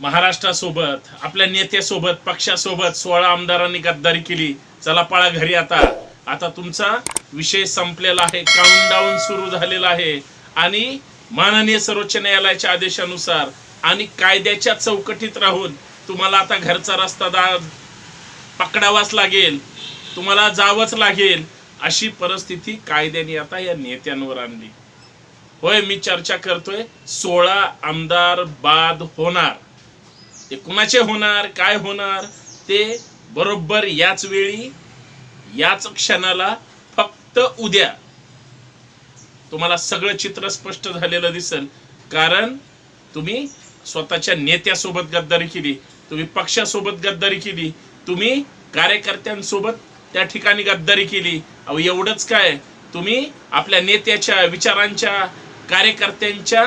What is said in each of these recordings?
महाराष्ट्रासोबत आपल्या नेत्यासोबत पक्षासोबत सोळा आमदारांनी गद्दारी केली. चला पळा घरी आता. आता तुमचा विषय संपलेला आहे. काउंटडाऊन सुरू झालेला आहे. आणि माननीय सर्वोच्च न्यायालयाच्या आदेशानुसार आणि कायद्याच्या चौकटीत राहून तुम्हाला आता घरचा रस्ता दा पकडावाच लागेल. तुम्हाला जावंच लागेल. अशी परिस्थिती कायद्याने आता या नेत्यांवर आणली. होय मी चर्चा करतोय. सोळा आमदार बाद होणार. ते कुणाचे होणार काय होणार ते बरोबर याच वेळी याच क्षणाला फक्त उद्या तुम्हाला सगळं चित्र स्पष्ट झालेलं दिसेल. कारण तुम्ही स्वतःच्या नेत्यासोबत गद्दारी केली तुम्ही पक्षासोबत गद्दारी केली तुम्ही कार्यकर्त्यांसोबत त्या ठिकाणी गद्दारी केली. अहो एवढंच काय? तुम्ही आपल्या नेत्याच्या विचारांच्या कार्यकर्त्यांच्या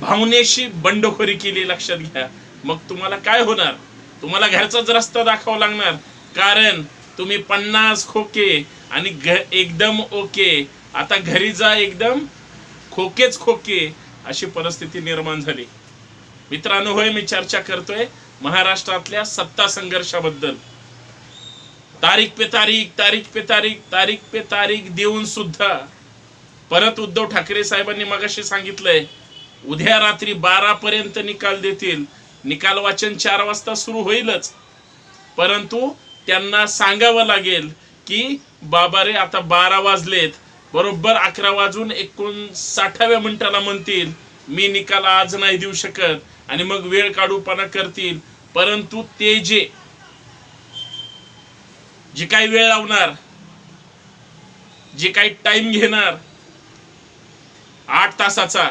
भावनेशी बंडखोरी केली लक्षात घ्या. मग तुम्हाला काय होणार? तुम्हाला घरचाच रस्ता दाखवावा लागणार. कारण तुम्ही पन्नास खोके आणि घ एकदम ओके. आता घरी जा एकदम खोकेच खोके अशी परिस्थिती निर्माण झाली. मित्रांनो होय मी चर्चा करतोय महाराष्ट्रातल्या सत्ता संघर्षाबद्दल. तारीख पे तारीख तारीख पे तारीख तारीख पे तारीख देऊन सुद्धा. परत उद्धव ठाकरे साहेबांनी मगाशी सांगितलंय उद्या रात्री बारा पर्यंत निकाल देतील. निकाल वाचन चार वाजता सुरू होईलच. परंतु त्यांना सांगावं लागेल की बाबा रे आता बारा वाजलेत. बरोबर अकरा वाजून एकोणसाठाव्या मिनिटाला म्हणतील मी निकाल आज नाही देऊ शकत. आणि मग वेळ काढूपणा करतील. परंतु ते जे जे काही वेळ लावणार जे काही टाइम घेणार आठ तासाचा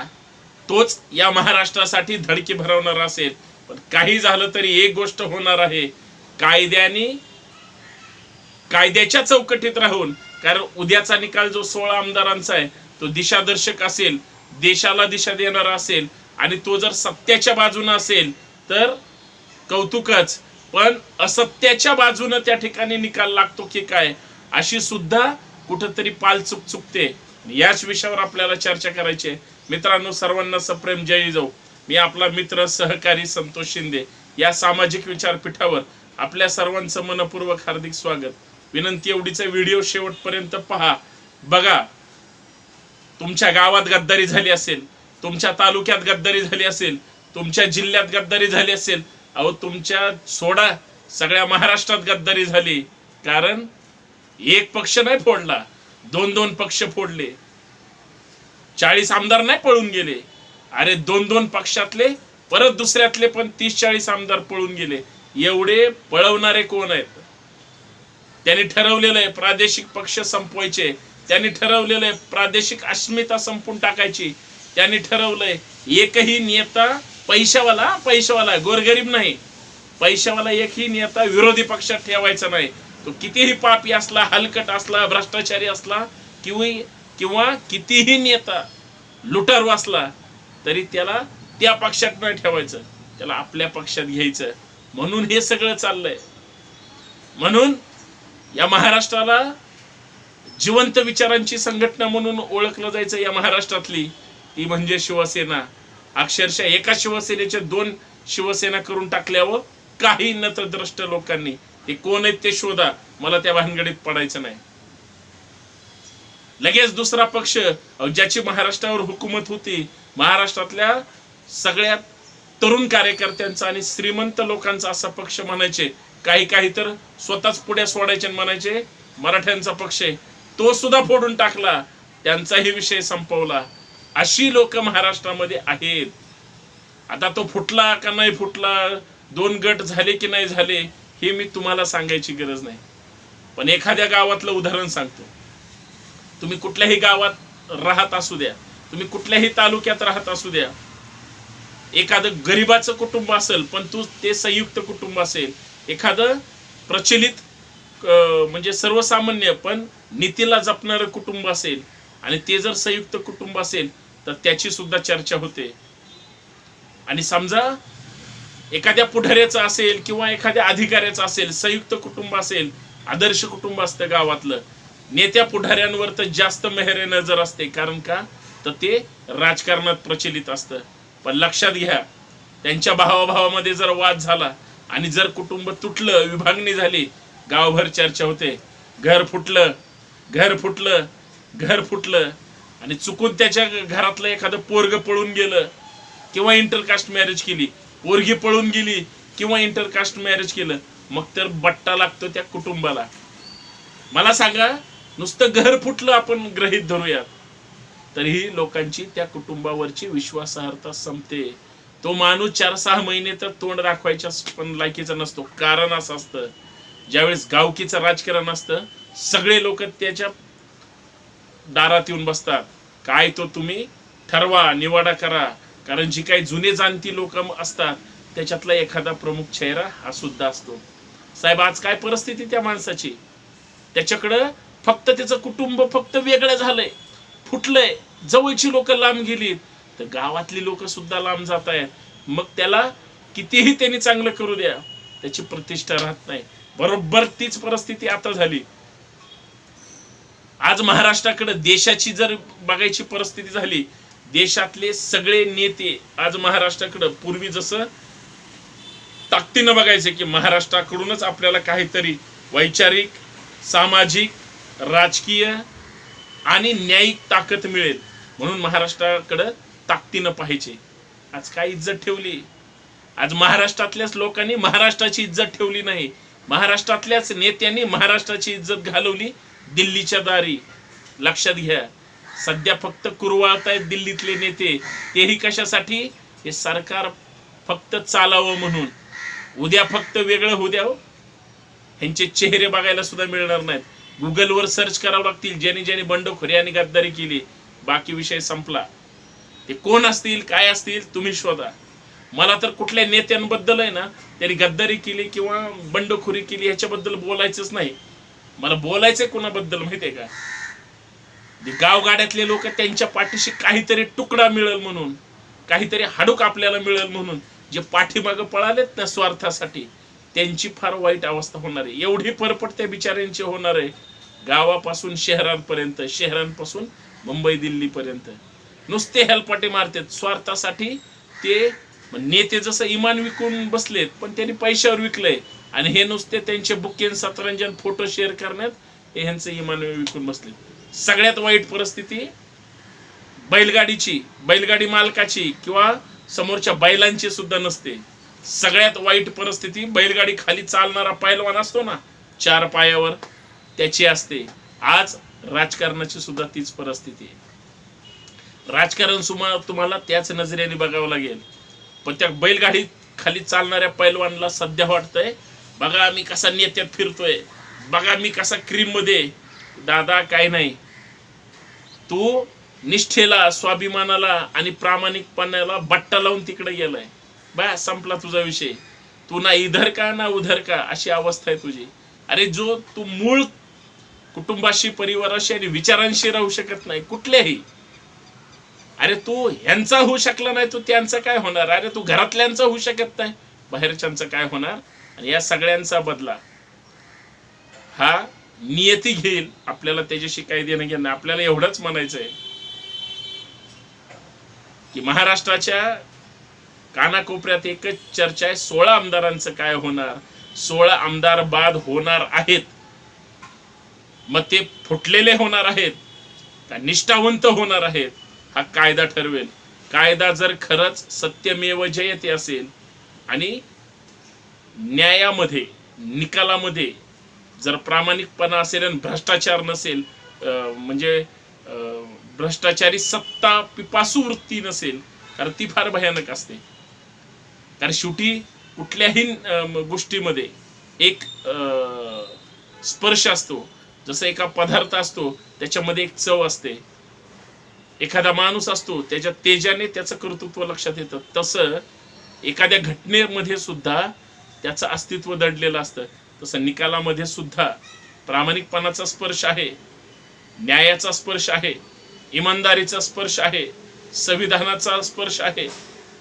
तोच या महाराष्ट्रासाठी धडकी भरवणार असेल. पण काही झालं तरी एक गोष्ट होणार आहे. कायद्याने कायद्याच्या चौकटीत राहून कारण उद्याचा निकाल जो सोळा आमदारांचा आहे तो दिशादर्शक असेल देशाला दिशा देणारा असेल आणि तो जर सत्याच्या बाजूनं असेल तर कौतुकच. पण असत्याच्या बाजूनं त्या ठिकाणी निकाल लागतो की काय अशी सुद्धा कुठंतरी पालचूक चुकते याच विषयावर आपल्याला चर्चा करायची आहे. मित्रांनो सर्वांना सप्रेम जय जाऊ मी आपला मित्र सहकारी संतोष शिंदे या सामाजिक विचारपीठावर आपल्या सर्वांचं मनपूर्वक हार्दिक स्वागत. विनंती एवढीचा व्हिडिओ शेवटपर्यंत पहा. बघा तुमच्या गावात गद्दारी झाली असेल तुमच्या तालुक्यात गद्दारी झाली असेल तुमच्या जिल्ह्यात गद्दारी झाली असेल अहो तुमच्या सोडा सगळ्या महाराष्ट्रात गद्दारी झाली. कारण एक पक्ष नाही फोडला दोन दोन पक्ष फोडले. चाळीस आमदार नाही पळून गेले. अरे दोन दोन पक्षातले परत दुसऱ्यातले पण तीस चाळीस आमदार पळून गेले. एवढे पळवणारे कोण आहेत? त्यांनी ठरवलेलं आहे प्रादेशिक पक्ष संपवायचे. त्यांनी ठरवलेलं आहे प्रादेशिक अस्मिता संपून टाकायची. त्यांनी ठरवलंय एकही नेता पैशावाला पैशावाला गोरगरीब नाही. पैशावाला एकही नेता विरोधी पक्षात ठेवायचा नाही. तो कितीही पापी असला हलकट असला भ्रष्टाचारी असला किंवा किंवा कितीही नेता लुटारू असला तरी त्याला त्या पक्षात नाही ठेवायचं. त्याला आपल्या पक्षात घ्यायचं. म्हणून हे सगळं चाललंय. म्हणून या महाराष्ट्राला जिवंत विचारांची संघटना म्हणून ओळखलं जायचं या महाराष्ट्रातली ती म्हणजे शिवसेना. अक्षरशः एका शिवसेनेच्या दोन शिवसेना करून टाकल्यावर काही नतद्रष्ट लोकांनी ते कोण आहेत ते शोधा मला त्या भानगडीत पडायचं नाही. लगेच दुसरा पक्ष ज्याची महाराष्ट्रावर हुकूमत होती महाराष्ट्रातल्या सगळ्या तरुण कार्यकर्त्यांचा आणि श्रीमंत लोकांचा असा पक्ष म्हणायचे काही काही तर स्वतःच पुढे सोडायचे आणि म्हणायचे मराठ्यांचा पक्ष आहे. तो सुद्धा फोडून टाकला त्यांचाही विषय संपवला. अशी लोक महाराष्ट्रामध्ये आहेत. आता तो फुटला का नाही फुटला दोन गट झाले की नाही झाले हे मी तुम्हाला सांगायची गरज नाही. पण एखाद्या गावातलं उदाहरण सांगतो. तुम्ही कुठल्याही गावात राहत असू द्या. तुम्ही कुठल्याही तालुक्यात राहत असू द्या. एखादं गरिबाचं कुटुंब असेल पण तू ते संयुक्त कुटुंब असेल एखादं प्रचलित म्हणजे सर्वसामान्य पण नीतीला जपणारं कुटुंब असेल आणि ते जर संयुक्त कुटुंब असेल तर त्याची सुद्धा चर्चा होते. आणि समजा एखाद्या पुढाऱ्याचं असेल किंवा एखाद्या अधिकाऱ्याचं असेल संयुक्त कुटुंब असेल आदर्श कुटुंब असतं गावातलं. नेत्या पुढाऱ्यांवर तर जास्त मेहरे नजर असते कारण का? तर ते राजकारणात प्रचलित असतं. पण लक्षात घ्या त्यांच्या भावाभावामध्ये जर वाद झाला आणि जर कुटुंब तुटलं विभागणी झाली गावभर चर्चा होते. घर फुटलं घर फुटलं घर फुटलं आणि चुकून त्याच्या घरातलं एखादं पोरग पळून गेलं किंवा इंटरकास्ट मॅरेज केली. पोरगी पळून गेली किंवा इंटरकास्ट मॅरेज केलं मग तर बट्टा लागतो त्या कुटुंबाला. मला सांगा नुसतं घर फुटलं आपण ग्रहित धरूयात. तरीही लोकांची त्या कुटुंबावरची विश्वासार्हता संपते. तो माणूस चार सहा महिने तर तोंड दाखवायच्या पण लायकीचा नसतो. कारण असं असतं ज्यावेळेस गावकीचं राजकारण असतं सगळे लोक त्याच्या दारात येऊन बसतात. काय तो तुम्ही ठरवा निवाडा करा. कारण जी काही जुने जाणती लोक असतात त्याच्यातला एखादा प्रमुख चेहरा हा सुद्धा असतो. साहेब आज काय परिस्थिती त्या माणसाची? त्याच्याकडं फक्त त्याचं कुटुंब फक्त वेगळं झालंय. फुटलंय. जवळची लोक लांब गेलीत. तर गावातली लोक सुद्धा लांब जात आहेत. मग त्याला कितीही त्यांनी चांगलं करू द्या त्याची प्रतिष्ठा राहत नाही. बरोबर तीच परिस्थिती आता झाली. आज महाराष्ट्राकडे देशाची जर बघायची परिस्थिती झाली देशातले सगळे नेते आज महाराष्ट्राकडे पूर्वी जसं ताकदीनं बघायचे की महाराष्ट्राकडूनच आपल्याला काहीतरी वैचारिक सामाजिक राजकीय आणि न्यायिक ताकद मिळेल. म्हणून महाराष्ट्राकडं ताकदीनं पाहिजे आज काय इज्जत ठेवली? आज महाराष्ट्रातल्याच लोकांनी महाराष्ट्राची इज्जत ठेवली नाही. महाराष्ट्रातल्याच नेत्यांनी महाराष्ट्राची इज्जत घालवली दिल्लीच्या दारी. लक्षात घ्या. सध्या फक्त कुरवाळत आहेत दिल्लीतले नेते. तेही कशासाठी? हे सरकार फक्त चालावं म्हणून. उद्या फक्त वेगळं होऊ द्या हो. ह्यांचे चेहरे बघायला सुद्धा मिळणार नाहीत. गुगलवर सर्च करावं लागतील. ज्यांनी ज्यांनी बंडखोरी आणि गद्दारी केली बाकी विषय संपला. ते कोण असतील काय असतील तुम्ही शोधा. मला तर कुठल्या नेत्यांबद्दल आहे ना त्यांनी गद्दारी केली किंवा बंडखोरी केली ह्याच्याबद्दल बोलायचंच नाही. मला बोलायचंय कोणाबद्दल माहितीये का? गावगाड्यातले लोक त्यांच्या पाठीशी काहीतरी तुकडा मिळेल म्हणून काहीतरी हाडूक आपल्याला मिळेल म्हणून जे पाठीमागं पळालेत ना स्वार्थासाठी त्यांची फार वाईट अवस्था होणार आहे. एवढी परपट त्या बिचाऱ्यांची होणार आहे. गावापासून शहरांपर्यंत शहरांपासून मुंबई दिल्लीपर्यंत. नुसते हेलपाटे मारतात. स्वार्थासाठी ते नेते जसं इमान विकून बसलेत पण त्यांनी पैशावर विकलंय. आणि हे नुसते त्यांचे बुकेन सतरंजन फोटो शेअर करण्यात हे ह्यांचं इमान विकून बसलेत. सगळ्यात वाईट परिस्थिती बैलगाडीची बैलगाडी मालकाची किंवा समोरच्या बैलांची सुद्धा नसते. सगळ्यात वाईट परिस्थिती बैलगाडी खाली चालणारा पैलवान असतो ना चार पायावर त्याची असते. आज राजकारणाची सुद्धा तीच परिस्थिती आहे. राजकारण सुमा तुम्हाला त्याच नजरेने बघावं लागेल. पण त्या बैलगाडी खाली चालणाऱ्या पैलवानला सध्या वाटतंय बघा मी कसा नेत्यात फिरतोय बघा मी कसा क्रीममध्ये दादा काय नाही. तू निष्ठेला स्वाभिमानाला आणि प्रामाणिकपणाला बट्टा लावून तिकडे गेलाय. बा संपला तुझा विषय. तू ना इधर का ना उधर का अशी अवस्था आहे तुझी. अरे जो तू मूळ कुटुंबाशी परिवाराशी आणि विचारांशी राहू शकत नाही कुठल्याही. अरे तू ह्यांचा होऊ शकला नाही तू त्यांचं काय होणार? अरे तू घरातल्यांचा होऊ शकत नाही बाहेरच्यांचं काय होणार? आणि या सगळ्यांचा बदला. हा नियती घेईल आपल्याला त्याच्याशी काही देणं घेणं आपल्याला एवढंच म्हणायचं आहे की महाराष्ट्राच्या कानाकोपऱ्यात एकच चर्चा आहे सोळा आमदारांचं काय होणार? सोळा आमदार बाद होणार आहेत. मग ते फुटलेले होणार आहेत का निष्ठावंत होणार आहेत? हा कायदा ठरवेल. कायदा जर खरंच सत्यमेव जयते असेल आणि न्यायामध्ये निकालामध्ये जर प्रामाणिकपणा असेल आणि भ्रष्टाचार नसेल अं, म्हणजे भ्रष्टाचारी सत्ता पिपासू वृत्ती नसेल कारण ती फार भयानक असते. कारण शेवटी कुठल्याही गोष्टीमध्ये एक अं, स्पर्श असतो. जसं एका पदार्थ असतो त्याच्यामध्ये एक चव असते. एखादा माणूस असतो त्याच्या तेजाने त्याचं कर्तृत्व लक्षात येतं. तसं एखाद्या घटनेमध्ये सुद्धा त्याचं अस्तित्व दडलेलं असतं. तसं निकालामध्ये सुद्धा प्रामाणिकपणाचा स्पर्श आहे न्यायाचा स्पर्श आहे इमानदारीचा स्पर्श आहे संविधानाचा स्पर्श आहे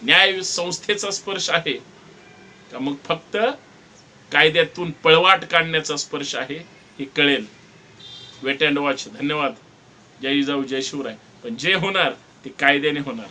न्याय संस्थेचा स्पर्श आहे. का मग फक्त कायद्यातून पळवाट काढण्याचा स्पर्श आहे हे कळेल. Wait and watch. धन्यवाद. जय जाऊ जय शिवराय. पण जे होणार ते कायद्याने होणार.